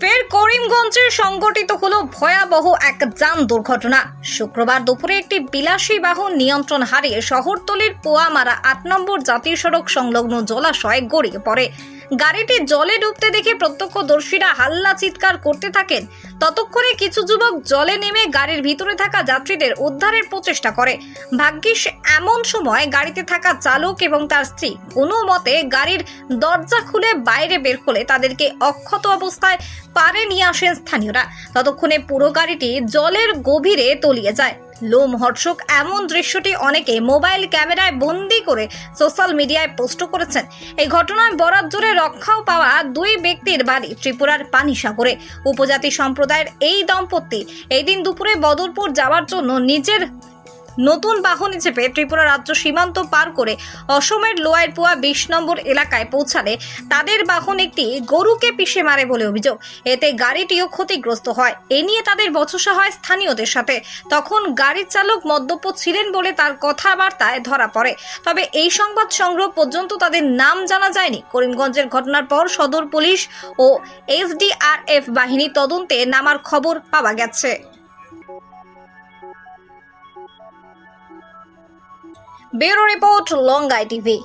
ফের করিমগঞ্জে সংঘটিত হলো ভয়াবহ এক যান দুর্ঘটনা। শুক্রবার দুপুরে একটি বিলাসী বাহন নিয়ন্ত্রণ হারিয়ে শহরতলির পোয়ামারা আট নম্বর জাতীয় সড়ক সংলগ্ন জলাশয়ে গড়িয়ে পড়ে। গাড়িটি জলে ডুবতে দেখে প্রত্যক্ষদর্শীরা হাল্লা চিৎকার করতে থাকেন। ততক্ষণে কিছু যুবক জলে নেমে গাড়ির ভিতরে থাকা যাত্রীদের উদ্ধারের প্রচেষ্টা করে। ভাগ্যিস, এমন সময় গাড়িতে থাকা চালক এবং তার স্ত্রী। কোনো মতে গাড়ির দরজা খুলে বাইরে বের হলে তাদেরকে অক্ষত অবস্থায় পারে নিয়ে আসেন স্থানীয়রা। ততক্ষণে পুরো গাড়িটি জলের গভীরে তলিয়ে যায়। লোমহর্ষক এমন দৃশ্যটি অনেকে মোবাইল ক্যামেরায় বন্দি করে সোশ্যাল মিডিয়ায় পোস্ট করেছেন। এই ঘটনায় বরাত জোরে রক্ষাও পাওয়া দুই ব্যক্তির বাড়ি, ত্রিপুরার পানিসাগরে। উপজাতি সম্প্রদায়ের এই দম্পতি এই দিন দুপুরে বদরপুর যাওয়ার জন্য নিজের নতুন বাহনে চেপে ত্রিপুরা রাজ্য সীমান্ত পার করে অসমের লোয়ার পোয়া বিশ নম্বর এলাকায় পৌঁছালে তাদের বাহন একটি গরুকে পিষে মারে বলে অভিযোগ। এতে গাড়িটিও ক্ষতিগ্রস্ত হয়। এ নিয়ে তাদের বচসা হয় স্থানীয়দের সাথে। তখন গাড়ির চালক মদ্যপ ছিলেন বলে তার কথাবার্তায় ধরা পড়ে। তবে এই সংবাদ সংগ্রহ পর্যন্ত তাদের নাম জানা যায়নি। করিমগঞ্জের ঘটনার পর সদর পুলিশ ও এসডিআরএফ বাহিনী তদন্তে নামার খবর পাওয়া গেছে। Bureau report Longai TV.